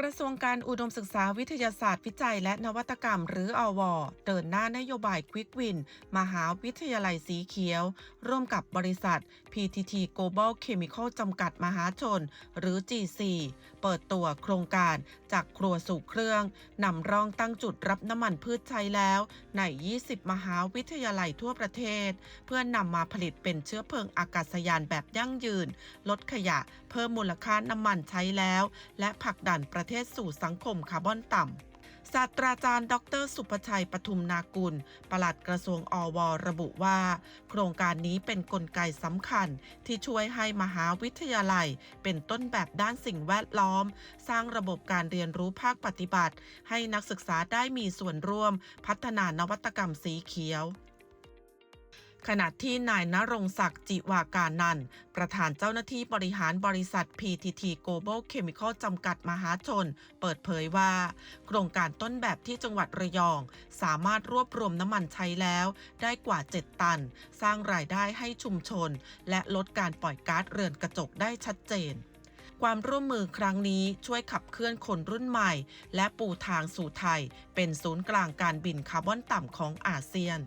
กระทรวงการอุดมศึกษาวิทยาศาสตร์วิจัยและนวัตกรรมหรืออวเดินหน้านโยบายควิกวิน มหาวิทยาลัยสีเขียว ร่วมกับบริษัท PTT Global Chemical จำกัดมหาชน หรือ G4 เปิดตัวโครงการจากครัวสู่เครื่องนำร่องตั้งจุดรับน้ำมันพืชใช้แล้ว ใน 20 มหาวิทยาลัยทั่วประเทศ เพื่อนำมาผลิตเป็นเชื้อเพลิงอากาศยานแบบยั่งยืน ลดขยะ เพิ่มมูลค่าน้ำมันใช้แล้ว และผลักดันประเทศสู่สังคมคาร์บอนต่ำศาสตราจารย์ ดร สุภชัยปทุมนากุล ปลัดกระทรวงอว ระบุว่า โครงการนี้เป็นนกลไกสำคัญที่ช่วยให้มหาวิทยาลัย เป็นต้นแบบด้านสิ่งแวดล้อม สร้างระบบการเรียนรู้ภาคปฏิบัติ ให้นักศึกษาได้มีส่วนร่วม พัฒนานวัตกรรมสีเขียว ขณะที่นายนรงศักดิ์จิวาการนันประธานเจ้าหน้าที่บริหารบริษัท PTT Global Chemical จำกัดมหาชน เปิดเผยว่า โครงการต้นแบบที่จังหวัดระยอง สามารถรวบรวมน้ำมันใช้แล้ว ได้กว่า 7 ตัน สร้างรายได้ให้ชุมชน และลดการปล่อยก๊าซเรือนกระจกได้ชัดเจนความร่วมมือครั้งนี้ช่วยขับเคลื่อนคนรุ่นใหม่ และปูทางสู่ไทย เป็นศูนย์กลางการบินคาร์บอนต่ำของอาเซียน